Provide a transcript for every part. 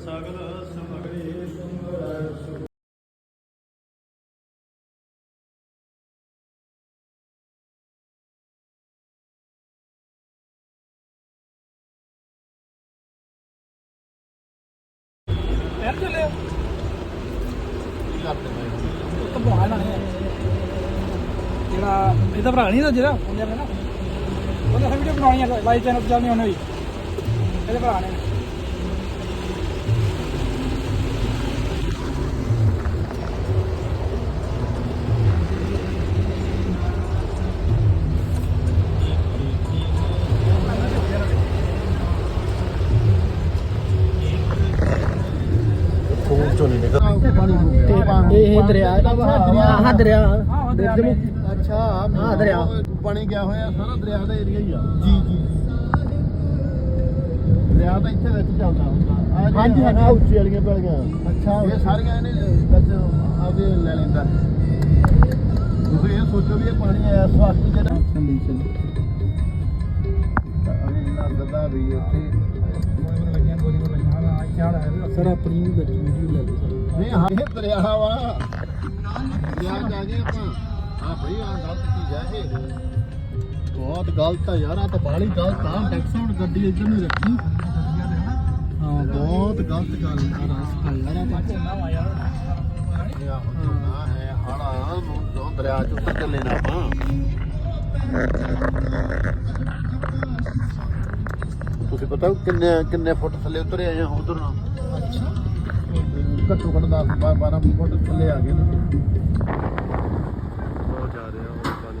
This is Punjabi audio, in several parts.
ਸਗਲ ਸਮਗਰੀ ਤੁਮਰੈ ਯਾਰ ਤਾਂ ਬੁਹਾ ਲਾਣੇ ਜਿਹੜਾ ਇਹਦਾ ਭਰਾ ਨਹੀਂ ਨਾ ਜਿਹੜਾ ਉਹਨੇ ਨਾ ਉਹਨੇ ਵੀਡੀਓ ਬਣਾਉਣੀ ਹੈ ਲਾਈਵ ਚੈਨਲ ਤੇ ਚੱਲਣੀ ਉਹਨੇ ਵੀ। ਇਹਦੇ ਭਰਾ ਨੇ। ਇਹ ਦਰਿਆ ਆਹ ਦਰਿਆ। ਆਹ ਦਰਿਆ। ਨੇ ਅੱਛਾ ਹਾਂ, ਦਰਿਆ। ਪਾਣੀ ਗਿਆ ਹੋਇਆ ਸਾਰਾ ਦਰਿਆ ਦਾ ਏਰੀਆ ਹੀ ਆ। ਜੀ ਜੀ। ਦਰਿਆ ਤਾਂ ਇੱਥੇ ਵਿੱਚ ਚੱਲਦਾ ਹੁੰਦਾ। ਹਾਂਜੀ, ਹਾਂਜੀ। ਉੱਚੀ ਵਾਲੀਆਂ ਪੈਲੀਆਂ ਅੱਛਾ। ਇਹ ਸਾਰੀਆਂ ਇਹਨੇ ਵਿੱਚ ਆਪਦੇ ਲੈ ਲੈਂਦਾ। ਤੁਸੀਂ ਇਹ ਸੋਚੋ ਵੀ ਇਹ ਪਾਣੀ ਆਇਆ ਸਵਾਸਤੀ ਜਿਹੜਾ ਕੰਡੀਸ਼ਨ ਅਗੇ ਲੱਗਦਾ ਵੀ ਇੱਥੇ ਸਰ ਆਪਣੀ ਵੀ ਵਿੱਚ ਵੀਡੀਓ ਲੈ ਲਓ ਨਹੀਂ ਹਾਂ ਇਹ ਦਰਿਆ ਵਾ। ਦਰਿਆ ਜਾ ਗਏ ਆਪਾਂ। ਹਾਂ ਆ ਗਲਤ ਚੀਜ਼ ਆ ਇਹ। ਬਹੁਤ ਗਲਤ ਆ ਯਾਰ ਆ ਤਾਂ ਬਾਲੀ ਗਲਤ ਆ। ਟੈਕਸ ਹੁਣ ਗੱਡੀ ਇੱਧਰ ਨੂੰ ਰੱਖੀ। ਹਾਂ ਬਹੁਤ ਗਲਤ ਗੱਲ ਆ ਰਸਤਾ ਯਾਰ ਆ ਤਾਂ ਨਾ ਯਾਰ ਇਹ ਆਹੋ ਝੋਨਾ ਹੈ ਹਾੜਾ ਨੂੰ ਜੋ ਦਰਿਆ ਚ ਉੱਤਰ ਚੱਲੇ ਨਾ ਆਪਾਂ। ਤੁਸੀਂ ਪਤਾ ਕਿੰਨੇ ਕਿੰਨੇ ਫੁੱਟ ਥੱਲੇ ਉਤਰੇ ਆਏ ਆ ਉਧਰ ਨੂੰ ਅੱਛਾ। ਘੱਟੋ ਘੱਟ 10 12 ਫੁੱਟ ਥੱਲੇ ਆ ਗਏ ਨੇ ਬਹੁਤ ਜਾ ਰਿਹਾ ਉਹ ਪਾਣੀ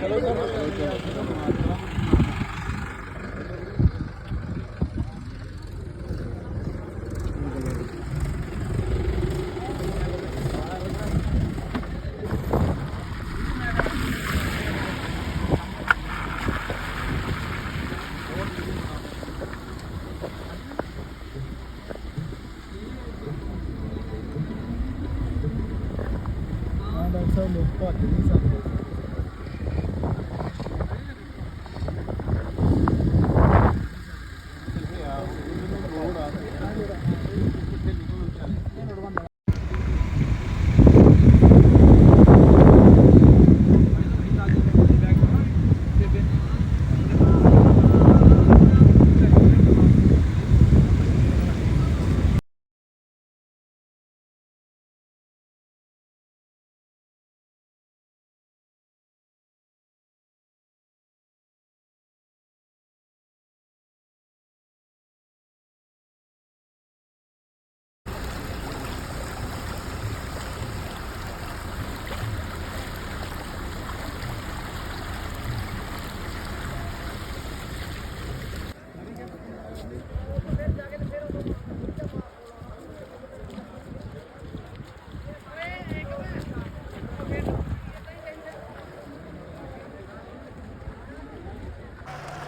Hello,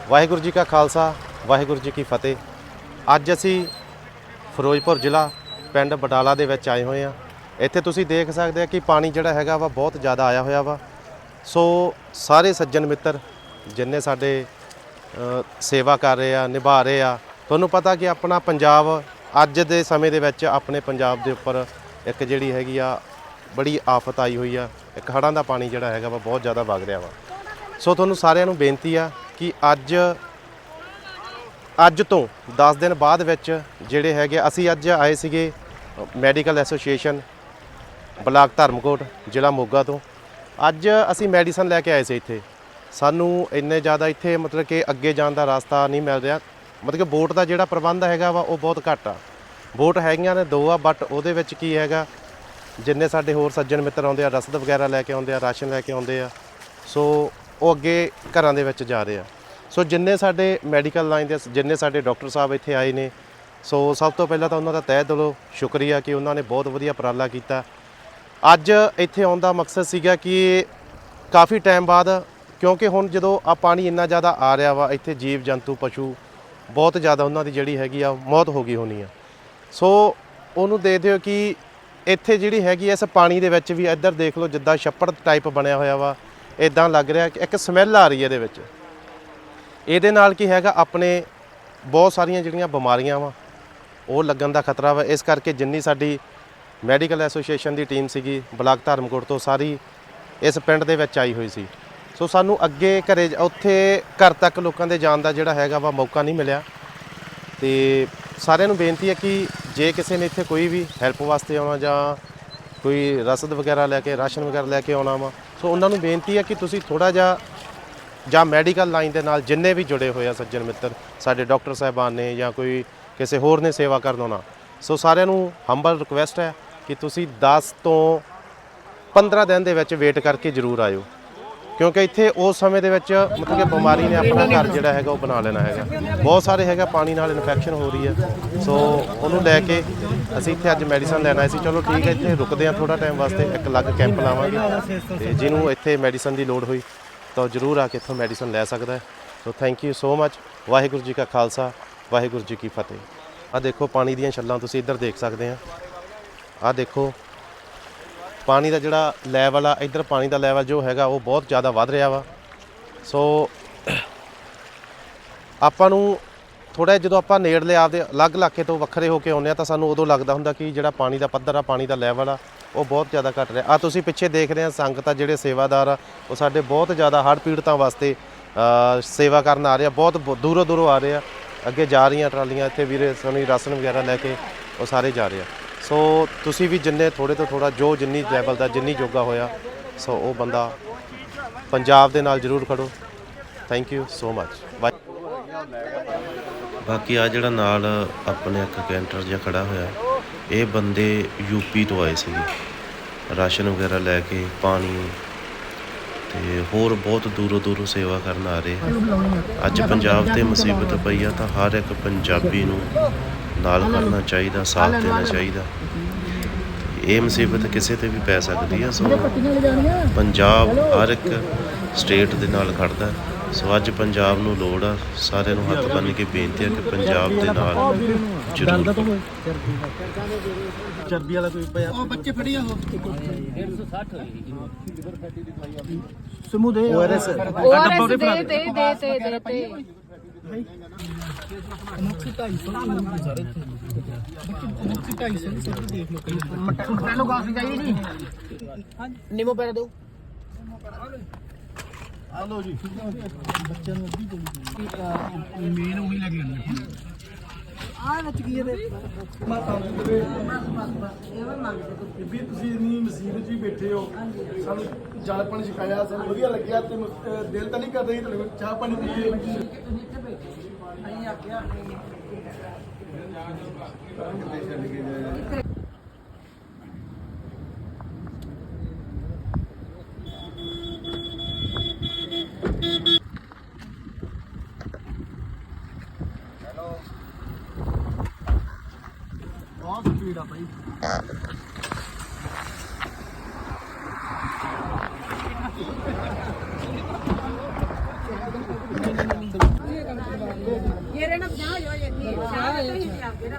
ਵਾਹਿਗੁਰੂ ਜੀ ਕਾ ਖਾਲਸਾ, ਵਾਹਿਗੁਰੂ ਜੀ ਕੀ ਫਤਿਹ। ਅੱਜ ਅਸੀਂ ਫਿਰੋਜ਼ਪੁਰ ਜ਼ਿਲ੍ਹਾ ਪਿੰਡ ਬਟਾਲਾ ਦੇ ਵਿੱਚ ਆਏ ਹੋਏ ਆ ਇੱਥੇ ਤੁਸੀਂ ਦੇਖ ਸਕਦੇ ਆ ਕਿ ਪਾਣੀ ਜਿਹੜਾ ਹੈਗਾ ਵਾ ਬਹੁਤ ਜ਼ਿਆਦਾ ਆਇਆ ਹੋਇਆ ਵਾ। ਸੋ ਸਾਰੇ ਸੱਜਣ ਮਿੱਤਰ ਜਿੰਨੇ ਸਾਡੇ ਸੇਵਾ ਕਰ ਰਹੇ ਆ, ਨਿਭਾ ਰਹੇ ਆ, ਤੁਹਾਨੂੰ ਪਤਾ ਕਿ ਆਪਣਾ ਪੰਜਾਬ ਅੱਜ ਦੇ ਸਮੇਂ ਦੇ ਵਿੱਚ ਆਪਣੇ ਪੰਜਾਬ ਦੇ ਉੱਪਰ ਇੱਕ ਜਿਹੜੀ ਹੈਗੀ ਆ, ਬੜੀ ਆਫਤ ਆਈ ਹੋਈ ਆ। ਇੱਕ ਹੜ੍ਹਾਂ ਦਾ ਪਾਣੀ ਜਿਹੜਾ ਹੈਗਾ ਵਾ ਬਹੁਤ ਜ਼ਿਆਦਾ ਵਗ ਰਿਹਾ ਵਾ। ਸੋ ਤੁਹਾਨੂੰ ਸਾਰਿਆਂ ਨੂੰ ਬੇਨਤੀ ਆ ਕਿ ਅੱਜ ਅੱਜ ਤੋਂ 10 ਦਿਨ ਬਾਅਦ ਵਿੱਚ ਜਿਹੜੇ ਹੈਗੇ ਅਸੀਂ ਅੱਜ ਆਏ ਸੀਗੇ ਮੈਡੀਕਲ ਐਸੋਸੀਏਸ਼ਨ, ਬਲਾਕ ਧਰਮਕੋਟ, ਜ਼ਿਲ੍ਹਾ ਮੋਗਾ ਤੋਂ। ਅੱਜ ਅਸੀਂ ਮੈਡੀਸਨ ਲੈ ਕੇ ਆਏ ਸੀ ਇੱਥੇ। ਸਾਨੂੰ ਇੰਨੇ ਜ਼ਿਆਦਾ ਇੱਥੇ ਮਤਲਬ ਕਿ ਅੱਗੇ ਜਾਣ ਦਾ ਰਸਤਾ ਨਹੀਂ ਮਿਲ ਰਿਹਾ। ਮਤਲਬ ਕਿ ਬੋਟ ਦਾ ਜਿਹੜਾ ਪ੍ਰਬੰਧ ਹੈਗਾ ਵਾ, ਉਹ ਬਹੁਤ ਘੱਟ ਆ। ਬੋਟ ਹੈਗੀਆਂ ਨੇ ਦੋ ਆ ਬਟ ਉਹਦੇ ਵਿੱਚ ਕੀ ਹੈਗਾ, ਜਿੰਨੇ ਸਾਡੇ ਹੋਰ ਸੱਜਣ ਮਿੱਤਰ ਆਉਂਦੇ ਆ, ਰਸਦ ਵਗੈਰਾ ਲੈ ਕੇ ਆਉਂਦੇ ਆ, ਰਾਸ਼ਨ ਲੈ ਕੇ ਆਉਂਦੇ ਆ। ਸੋ ਉਹ ਅੱਗੇ ਘਰਾਂ ਦੇ ਵਿੱਚ ਜਾ ਰਹੇ ਆ। ਸੋ ਜਿੰਨੇ ਸਾਡੇ ਮੈਡੀਕਲ ਲਾਈਨ ਦੇ ਜਿੰਨੇ ਸਾਡੇ ਡਾਕਟਰ ਸਾਹਿਬ ਇੱਥੇ ਆਏ ਨੇ, ਸੋ ਸਭ ਤੋਂ ਪਹਿਲਾਂ ਤਾਂ ਉਹਨਾਂ ਦਾ ਤਹਿ ਦਿਲੋਂ ਸ਼ੁਕਰੀਆ ਕਿ ਉਹਨਾਂ ਨੇ ਬਹੁਤ ਵਧੀਆ ਉਪਰਾਲਾ ਕੀਤਾ। ਅੱਜ ਇੱਥੇ ਆਉਣ ਦਾ ਮਕਸਦ ਸੀਗਾ ਕਿ ਕਾਫੀ ਟਾਈਮ ਬਾਅਦ, ਕਿਉਂਕਿ ਹੁਣ ਜਦੋਂ ਆ ਪਾਣੀ ਇੰਨਾ ਜ਼ਿਆਦਾ ਆ ਰਿਹਾ ਵਾ, ਇੱਥੇ ਜੀਵ ਜੰਤੂ, ਪਸ਼ੂ ਬਹੁਤ ਜ਼ਿਆਦਾ ਉਹਨਾਂ ਦੀ ਜਿਹੜੀ ਹੈਗੀ ਆ, ਮੌਤ ਹੋ ਗਈ ਹੋਣੀ ਆ। ਸੋ ਉਹਨੂੰ ਦੇ ਦਿਓ ਕਿ ਇੱਥੇ ਜਿਹੜੀ ਹੈਗੀ ਆ, ਇਸ ਪਾਣੀ ਦੇ ਵਿੱਚ ਵੀ ਇੱਧਰ ਦੇਖ ਲਓ ਜਿੱਦਾਂ ਛੱਪੜ ਟਾਈਪ ਬਣਿਆ ਹੋਇਆ ਵਾ। ਇਦਾਂ ਲੱਗ ਰਿਹਾ ਕਿ ਇੱਕ ਸਮੈਲ ਆ ਰਹੀ ਹੈ ਇਹਦੇ ਵਿੱਚ। ਇਹਦੇ ਨਾਲ ਕੀ ਹੈਗਾ, ਆਪਣੇ ਬਹੁਤ ਸਾਰੀਆਂ ਜਿਹੜੀਆਂ ਬਿਮਾਰੀਆਂ ਵਾ, ਉਹ ਲੱਗਣ ਦਾ ਖਤਰਾ ਵਾ। ਇਸ ਕਰਕੇ ਜਿੰਨੀ ਸਾਡੀ ਮੈਡੀਕਲ ਐਸੋਸੀਏਸ਼ਨ ਦੀ ਟੀਮ ਸੀਗੀ, ਬਲਾਕ ਧਰਮਕੋਟ ਤੋਂ ਸਾਰੀ ਇਸ ਪਿੰਡ ਦੇ ਵਿੱਚ ਆਈ ਹੋਈ ਸੀ। ਸੋ ਸਾਨੂੰ ਅੱਗੇ ਘਰੇ ਉੱਥੇ ਘਰ ਤੱਕ ਲੋਕਾਂ ਦੇ ਜਾਣ ਦਾ ਜਿਹੜਾ ਹੈਗਾ ਵਾ ਮੌਕਾ ਨਹੀਂ ਮਿਲਿਆ। ਤੇ ਸਾਰਿਆਂ ਨੂੰ ਬੇਨਤੀ ਹੈ ਕਿ ਜੇ ਕਿਸੇ ਨੇ ਇੱਥੇ ਕੋਈ ਵੀ ਹੈਲਪ ਵਾਸਤੇ ਆਉਣਾ ਜਾਂ ਕੋਈ ਰਸਦ ਵਗੈਰਾ ਲੈ ਕੇ, ਰਾਸ਼ਨ ਵਗੈਰਾ ਲੈ ਕੇ ਆਉਣਾ ਵਾ ਸੋ ਉਹਨਾਂ ਨੂੰ ਬੇਨਤੀ ਹੈ ਕਿ ਤੁਸੀਂ ਥੋੜਾ ਜਿਹਾ ਜਾਂ ਮੈਡੀਕਲ ਲਾਈਨ ਦੇ ਨਾਲ ਜਿੰਨੇ ਵੀ ਜੁੜੇ ਹੋਏ ਆ ਸੱਜਣ ਮਿੱਤਰ, ਸਾਡੇ ਡਾਕਟਰ ਸਾਹਿਬਾਨ ਨੇ ਜਾਂ ਕੋਈ ਕਿਸੇ ਹੋਰ ਨੇ ਸੇਵਾ ਕਰਨ ਆਉਣਾ, ਸੋ ਸਾਰਿਆਂ ਨੂੰ ਹੰਬਲ ਰਿਕੁਐਸਟ ਹੈ ਕਿ ਤੁਸੀਂ 10 ਤੋਂ 15 ਦਿਨ ਦੇ ਵਿੱਚ ਵੇਟ ਕਰਕੇ ਜ਼ਰੂਰ ਆਇਓ। ਕਿਉਂਕਿ ਇੱਥੇ ਉਸ ਸਮੇਂ ਦੇ ਵਿੱਚ ਮਤਲਬ ਕਿ ਬਿਮਾਰੀ ਨੇ ਆਪਣਾ ਘਰ ਜਿਹੜਾ ਹੈਗਾ ਉਹ ਬਣਾ ਲੈਣਾ ਹੈਗਾ। ਬਹੁਤ ਸਾਰੇ ਹੈਗਾ ਪਾਣੀ ਨਾਲ ਇਨਫੈਕਸ਼ਨ ਹੋ ਰਹੀ ਹੈ। ਸੋ ਉਹਨੂੰ ਲੈ ਕੇ ਅਸੀਂ ਇੱਥੇ ਅੱਜ ਮੈਡੀਸਨ ਲੈਣ ਆਏ ਸੀ। ਚਲੋ ਠੀਕ ਹੈ ਇੱਥੇ ਰੁਕਦੇ ਹਾਂ ਥੋੜਾ ਟਾਈਮ ਵਾਸਤੇ ਇੱਕ ਅਲੱਗ ਕੈਂਪ ਲਾਵਾਂਗੇ। ਤੇ ਜਿਹਨੂੰ ਇੱਥੇ ਮੈਡੀਸਨ ਦੀ ਲੋੜ ਹੋਈ ਤਾਂ ਜ਼ਰੂਰ ਆ ਕੇ ਇੱਥੋਂ ਮੈਡੀਸਨ ਲੈ ਸਕਦਾ ਹੈ। So thank you so much Waheguru ji ਕਾ ਖਾਲਸਾ ਵਾਹਿਗੁਰੂ ਜੀ ਕੀ ਫਤਿਹ। ਆ ਦੇਖੋ ਪਾਣੀ ਦੀਆਂ ਛੱਲਾਂ ਤੁਸੀਂ ਇੱਧਰ ਦੇਖ ਸਕਦੇ ਆ। ਆ ਦੇਖੋ ਪਾਣੀ ਦਾ ਜਿਹੜਾ ਲੈਵਲ ਆ, ਇੱਧਰ ਪਾਣੀ ਦਾ ਲੈਵਲ ਜੋ ਹੈਗਾ, ਉਹ ਬਹੁਤ ਜ਼ਿਆਦਾ ਵੱਧ ਰਿਹਾ ਵਾ। ਸੋ ਆਪਾਂ ਨੂੰ ਥੋੜਾ ਜਦੋਂ ਆਪਾਂ ਨੇੜਲੇ ਆਪਦੇ ਅਲੱਗ ਇਲਾਕੇ ਤੋਂ ਵੱਖਰੇ ਹੋ ਕੇ ਆਉਂਦੇ ਆ, ਤਾਂ ਸਾਨੂੰ ਉਦੋਂ ਲੱਗਦਾ ਹੁੰਦਾ ਕਿ ਜਿਹੜਾ ਪਾਣੀ ਦਾ ਪੱਧਰ ਆ, ਪਾਣੀ ਦਾ ਲੈਵਲ ਆ, ਉਹ ਬਹੁਤ ਜ਼ਿਆਦਾ ਘਟ ਰਿਹਾ। ਆ ਤੁਸੀਂ ਪਿੱਛੇ ਦੇਖ ਰਹੇ ਆ, ਸੰਗਤ ਆ ਜਿਹੜੇ ਸੇਵਾਦਾਰ ਆ, ਉਹ ਸਾਡੇ ਬਹੁਤ ਜ਼ਿਆਦਾ ਹੜ੍ਹ ਪੀੜਤਾਂ ਵਾਸਤੇ ਸੇਵਾ ਕਰਨ ਆ ਰਹੇ ਆ, ਬਹੁਤ ਦੂਰੋਂ ਦੂਰੋਂ ਆ ਰਹੇ ਆ। ਅੱਗੇ ਜਾ ਰਹੀਆਂ ਟਰਾਲੀਆਂ, ਇੱਥੇ ਵੀਰੇ ਸੋਨੀ ਰਾਸ਼ਨ ਵਗੈਰਾ ਲੈ ਕੇ ਉਹ ਸਾਰੇ ਜਾ ਰਹੇ ਆ। ਸੋ ਤੁਸੀਂ ਵੀ ਜਿੰਨੇ ਥੋੜੇ ਤੋਂ ਥੋੜਾ ਜੋ ਜਿੰਨੀ ਲੈਵਲ ਦਾ ਜਿੰਨੀ ਜੋਗਾ ਹੋਇਆ, ਸੋ ਉਹ ਬੰਦਾ ਪੰਜਾਬ ਦੇ ਨਾਲ ਜ਼ਰੂਰ ਖੜੋ। ਥੈਂਕ ਯੂ ਸੋ ਮੱਚ ਬਾਕੀ ਆ ਜਿਹੜਾ ਨਾਲ ਆਪਣੇ ਇੱਕ ਕੈਂਟਰ ਜਿਹਾ ਖੜਾ ਹੋਇਆ, ਇਹ ਬੰਦੇ ਯੂਪੀ ਤੋਂ ਆਏ ਸੀਗੇ। ਰਾਸ਼ਨ ਵਗੈਰਾ ਲੈ ਕੇ, ਪਾਣੀ ਤੇ ਹੋਰ ਬਹੁਤ ਦੂਰੋਂ ਦੂਰੋਂ ਸੇਵਾ ਕਰਨ ਆ ਰਹੇ। ਅੱਜ ਪੰਜਾਬ ਤੇ ਮੁਸੀਬਤ ਪਈ ਆ ਤਾਂ ਹਰ ਇੱਕ ਪੰਜਾਬੀ ਨੂੰ ਨਾਲ ਕਰਨਾ ਚਾਹੀਦਾ ਸਾਥ ਦੇਣਾ ਚਾਹੀਦਾ। ਇਹ ਮੁਸੀਬਤ ਕਿਸੇ ਤੇ ਵੀ ਪੈ ਸਕਦੀ ਆ ਸੋ ਪੰਜਾਬ ਹਰ ਇੱਕ ਸਟੇਟ ਦੇ ਨਾਲ ਖੜਦਾ। ਹੈ। ਸੋ ਅੱਜ ਪੰਜਾਬ ਨੂੰ ਲੋੜ ਆ ਸਾਰਿਆਂ ਨੂੰ ਹੱਥ ਬੰਨ੍ਹ ਕੇ ਬੇਨਤੀ ਹੈ ਕਿ ਪੰਜਾਬ ਦੇ ਨਾਲ ਜ਼ਰੂਰ ਖੜੋ। ਚਰਬੀ ਵਾਲਾ ਕੋਈ ਪਿਆ। ਉਹ ਬੱਚੇ ਫੜੀ ਆ ਉਹ। ਸਮੂਹ ਦੇ। ਓਆਰਐਸ ਦੇ ਦੇ ਦੇ ਦੇ। ਦੇ ਦੇ ਦੇ। ਪਹਿਲੋ ਗਾਸ ਚਾਹੀਦੀ ਜੀ ਨਿੰਮੋ ਪੈਰਾ ਦਿਓ ਹਲੋ ਜੀ ਮੇਨ ਉਹੀ ਲੱਗ ਜਾਂਦਾ ਆ ਵਿੱਚ ਕੀ ਇਹਦੇ? ਵੀ ਤੁਸੀਂ ਇੰਨੀ ਮੁਸੀਬਤ 'ਚ ਹੀ ਬੈਠੇ ਹੋ। ਸਾਨੂੰ ਜਲ ਪਾਣੀ ਛਕਾਇਆ ਸਾਨੂੰ ਵਧੀਆ ਲੱਗਿਆ ਤੇ ਮ- ਅਹ ਦਿਲ ਤਾਂ ਨਹੀਂ ਕਰਦਾ ਸੀ ਤੁਹਾਡੇ ਕੋਲ ਚਾਹ ਪਾਣੀ ਪੀਏ ਬਹੁਤ ਸਪੀਡ ਆ ਭਾਈ ਇਹਰੇ ਨਾਲ 50 ਹੋ ਜਾਂਦੀ ਹੈ 50 ਹੀ ਨਹੀਂ ਆਉਂਦੇ ਨਾ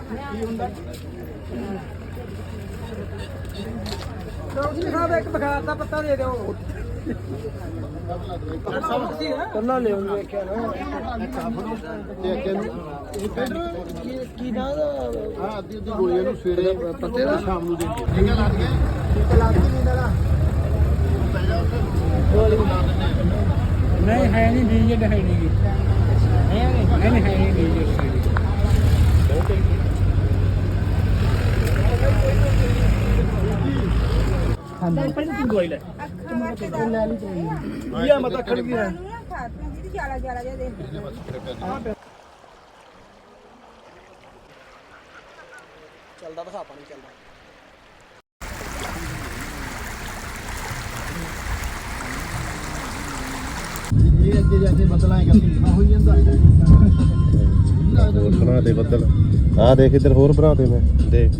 ਡਾਕਟਰ ਸਾਹਿਬ ਇੱਕ ਬੁਖਾਰ ਦਾ ਪੱਤਾ ਦੇ ਦਿਓ। ਕੱਲਾ ਲੈ ਉਹਨੂੰ ਵੇਖਿਆ ਨਾ। ਤੇ ਅੱਗੇ ਕੀ ਕੀ ਨਾਂ ਹਾਂ ਅੱਧੀ ਅੱਧੀ ਗੋਲੀ ਇਹਨੂੰ ਸਵੇਰੇ ਪੱਤੇ ਦਾ ਸ਼ਾਮ ਨੂੰ ਦੇ ਠੀਕ ਹੈ ਲੱਗ ਗਿਆ ਨਹੀਂ ਹੈ ਨਹੀਂ ਡੀਜੇ ਹੈ ਨਹੀਂ ਨਹੀਂ ਨਹੀਂ ਹੈ ਨਹੀਂ ਡੀਜੇ ਵਾਸਤੇ ਦਾ ਲੈ। ਲਈ ਇਹ ਮਤਾ ਖੜ ਗਿਆ ਨੂੰ ਨਾ ਖਾਤੀਆਂ ਜਿਹਦੀ ਜਾਲਾ ਜਾਲਾ ਜਿਹਾ ਦੇ ਚੱਲਦਾ ਦਿਖਾ ਪਾਣੀ ਚੱਲਦਾ। ਇਹ ਅੱਗੇ ਜਾ ਕੇ ਬਦਲਾਂ ਕਰਦੀ ਨਾ ਹੋਈ ਜਾਂਦਾ। ਹੋਰ ਬਣਾ ਦੇ ਬੱਦਲ। ਆ ਦੇਖ ਇੱਧਰ ਹੋਰ ਬਣਾ ਦੇ ਮੈਂ ਦੇਖ।